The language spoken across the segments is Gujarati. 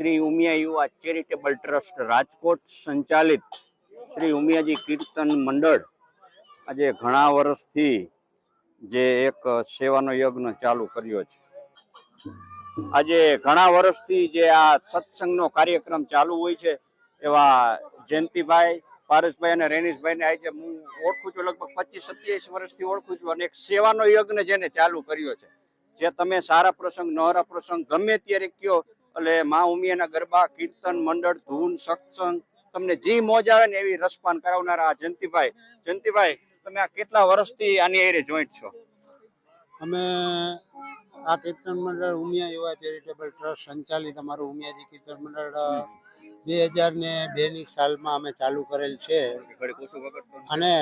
શ્રી ઉમિયા યુવા ચેરિટેબલ ટ્રસ્ટ રાજકોટ સંચાલિત શ્રી ઉમિયાજી કીર્તન મંડળ આજે ઘણા વર્ષથી જે એક સેવાનો યજ્ઞ ચાલુ કર્યો છે. આજે ઘણા વર્ષથી જે આ સત્સંગનો કાર્યક્રમ ચાલુ હોય છે, એવા જયંતિભાઈ, પારસભાઈ અને રેનીશભાઈને આજે હું ઓળખું છું, લગભગ પચીસ સત્યાવીસ વર્ષથી ઓળખું છું અને એક સેવાનો યજ્ઞ જેને ચાલુ કર્યો છે. જે તમે સારા પ્રસંગ નહરા પ્રસંગ ગમે ત્યારે કયો એટલે મા ઉમિયાના ગરબા કીર્તન મંડળ ધૂન સત્સંગ તમને જે મોજ આવે ને એવી રસપાન કરાવનારા આ જયંતિભાઈ. જયંતિભાઈ તમે આ કેટલા વર્ષથી આની એરે જોઈન્ટ છો? અમે આ કીર્તન મંડળ ઉમિયા યુવા ચેરિટેબલ ટ્રસ્ટ સંચાલિત અમારું ઉમિયાજી કીર્તન મંડળ બે હજાર ને બે ની સાલમાં અમે ચાલુ કરેલ છે. અને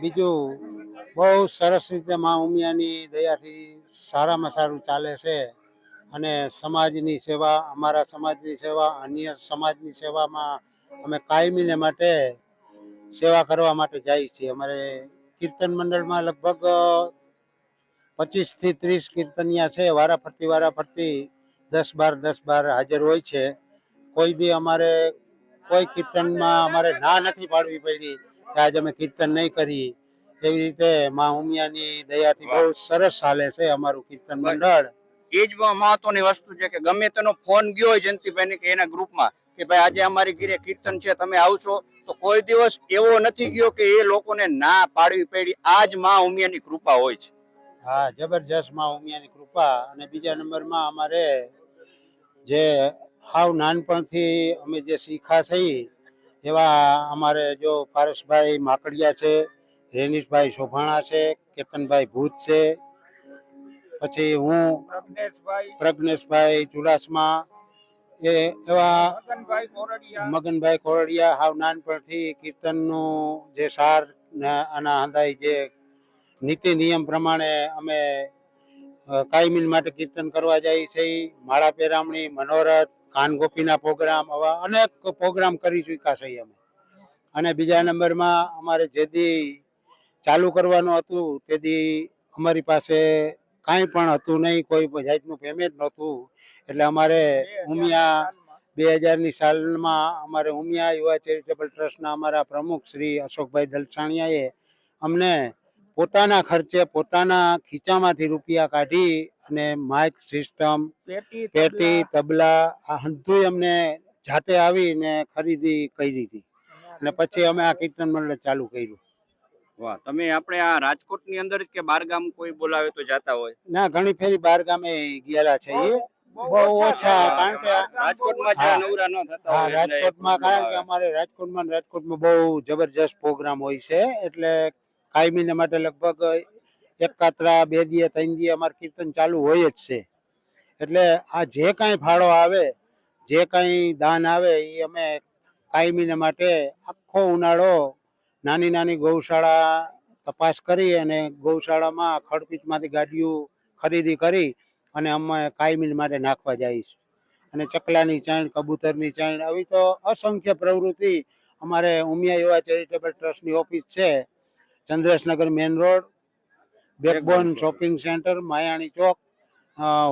બીજું બહુ સરસ રીતે મા ઉમિયાની દયાથી સારામાં સારું ચાલે છે. અને સમાજની સેવા, અમારા સમાજની સેવા, અન્ય સમાજની સેવામાં અમે કાયમીને માટે સેવા કરવા માટે જાય છીએ. અમારે કીર્તન મંડળમાં લગભગ પચીસથી ત્રીસ કીર્તનિયા છે. વારા ફરતી વારા ફરતી દસ બાર દસ બાર હાજર હોય છે. કોઈ દી અમારે કોઈ કીર્તનમાં અમારે ના નથી પાડવી પડી કે આજે અમે કીર્તન નહીં કરી. એવી રીતે મા ઉમિયાની દયાથી બહુ સરસ ચાલે છે અમારું કીર્તન મંડળ. એ જ મહત્વની વસ્તુ છે કે ગમે તેનો ફોન ગયો હોય જયંતિભાઈ કે એના ગ્રુપમાં કે ભાઈ આજે અમારી ગીરે કીર્તન છે, તમે આવશો, તો કોઈ દિવસ એવો નથી ગયો કે એ લોકોને ના પાડવી પડી. જ માં ઉમિયાની કૃપા હોય છે. હા, જબરજસ્તમાં ઉમિયાની કૃપા. અને બીજા નંબરમાં અમારે જે હાવ નાનપણથી અમે જે શીખા છીએ એવા અમારે જો પારસભાઈ માકડિયા છે, રેનીશભાઈ શોભાણા છે, કેતનભાઈ ભૂત છે પછી હું પ્રજ્ઞેશભાઈ ચુડાસમા એ એવા મગનભાઈ કોરડિયા. હાવ નાનપણથી કીર્તનનું જે સાર ને આના હંધાઈ જે નીતિ નિયમ પ્રમાણે અમે કાયમીન માટે કીર્તન કરવા જઈએ છીએ માળા પેરામણી મનોરથ કાન ગોપીના પ્રોગ્રામ આવા અનેક પ્રોગ્રામ કરી ચૂક્યા છીએ અમે. અને બીજા નંબરમાં અમારે જેદી ચાલુ કરવાનું હતું તેદી અમારી પાસે કાંઈ પણ હતું નહીં કોઈ જાતનું પેમેન્ટ નહોતું. એટલે અમારે ઉમિયા બે હજારની સાલમાં અમારે ઉમિયા યુવા ચેરિટેબલ ટ્રસ્ટના અમારા પ્રમુખ શ્રી અશોકભાઈ દલસાણિયાએ અમને પોતાના ખર્ચે પોતાના ખીચામાંથી રૂપિયા કાઢી અને માઇક સિસ્ટમ પેટી તબલા. આ બધું અમને જાતે આવીને ખરીદી કરી હતી. અને પછી અમે આ કીર્તન મંડળ ચાલુ કર્યું. વાહ તમે આપણે આ રાજકોટની અંદર જ કે બાર ગામ કોઈ બોલાવે તો જાતા હોય? ના ઘણી ફેરી બાર ગામે ગયેલા છે એ. બહુ ઓછા કારણ કે રાજકોટમાં. જ નવરા ન થતા હોય રાજકોટમાં કારણ કે અમારે રાજકોટમાં રાજકોટમાં બહુ જબરજસ્ત પ્રોગ્રામ હોય છે. એટલે કાયમીને માટે લગભગ એકાત્રા બે દિયે ત્રણ દિયે અમારે કીર્તન ચાલુ હોય જ છે. એટલે આ જે કાંઈ ફાળો આવે જે કાંઈ દાન આવે એ અમે કાયમીને માટે આખો ઉનાળો નાની નાની ગૌશાળા તપાસ કરી અને ગૌશાળામાં ખડપીચમાંથી ગાડીઓ ખરીદી કરી અને અમે કાયમી માટે નાખવા જઈશ. અને ચકલાની ચાણ કબૂતરની ચાણ આવી તો અસંખ્ય પ્રવૃત્તિ અમારે ઉમિયા યુવા ચેરિટેબલ ટ્રસ્ટની ઓફિસ છે. Chandreshnagar main road backbone shopping centre Mayani Chowk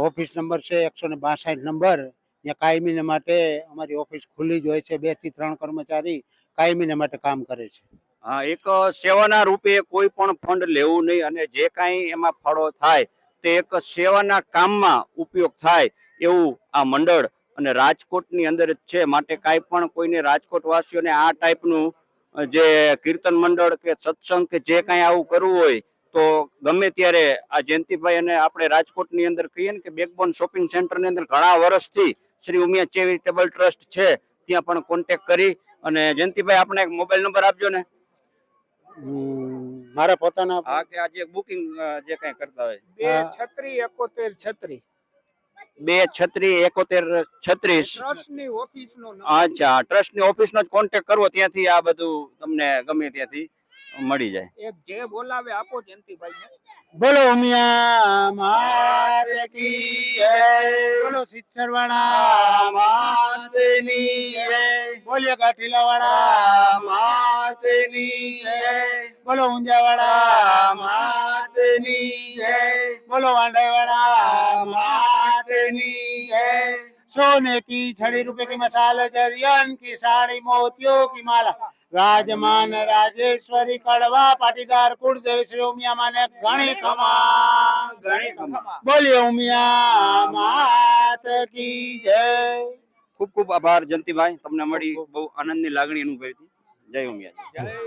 office number છે એકસો ને બાસઠ નંબર. ત્યાં કાયમીને માટે અમારી ઓફિસ ખુલ્લી જ હોય છે. બેથી ત્રણ કર્મચારી કાયમીને માટે કામ કરે છે. એક સેવાના રૂપે કોઈ પણ ફંડ લેવું નહીં અને જે કાંઈ એમાં ફાળો થાય તે એક સેવાના કામમાં ઉપયોગ થાય એવું આ મંડળ અને રાજકોટની અંદર જ છે. માટે કાંઈ પણ કોઈને રાજકોટ વાસીઓને આ ટાઈપનું જે કીર્તન મંડળ કે સત્સંગ કે જે કાંઈ આવું કરવું હોય તો ગમે ત્યારે આ જયંતિભાઈ અને આપણે રાજકોટની અંદર કહીએ ને કે બેકબોન શોપિંગ સેન્ટરની અંદર ઘણા વર્ષથી શ્રી ઉમિયા ચેરિટેબલ ટ્રસ્ટ છે. ત્યાં પણ કોન્ટેક્ટ કરી અને જયંતિભાઈ આપણે એક મોબાઈલ નંબર આપજો ને. મારા પોતાના હા કે આજે બુકિંગ જે કઈ કરતા હોય. બે છત્રી એકોતેર છત્રી. બે છત્રી એકોતેર છત્રીસ. ટ્રસ્ટની ઓફિસનો અચ્છા ટ્રસ્ટની ઓફિસ નો જ કોન્ટેક્ટ કરવો ત્યાંથી આ બધું તમને ગમે ત્યાંથી મળી જાય. એક જે બોલાવે આપો જયંતિભાઈ બોલો ઉમિયા બોલો સિત્સરવાળા માતની બોલીએ કાઠીલાવાળા માતની બોલો ઊંઝાવાળા. માતની બોલો વાંડાઈવાળા માતની सोने की छड़ी रुपए की मसाला जरियन की साड़ी मोतियों की माला राजमान राजेश्वरी कड़वा पाटीदार कुलदेव श्री उमिया माने घणी खमा घणी खमा બોલીએ ઉમિયા માત કી જય ખૂબ ખૂબ આભાર જયંતિભાઈ તમને મળી બહુ આનંદની લાગણી અનુભવી હતી જય ઉમિયા જય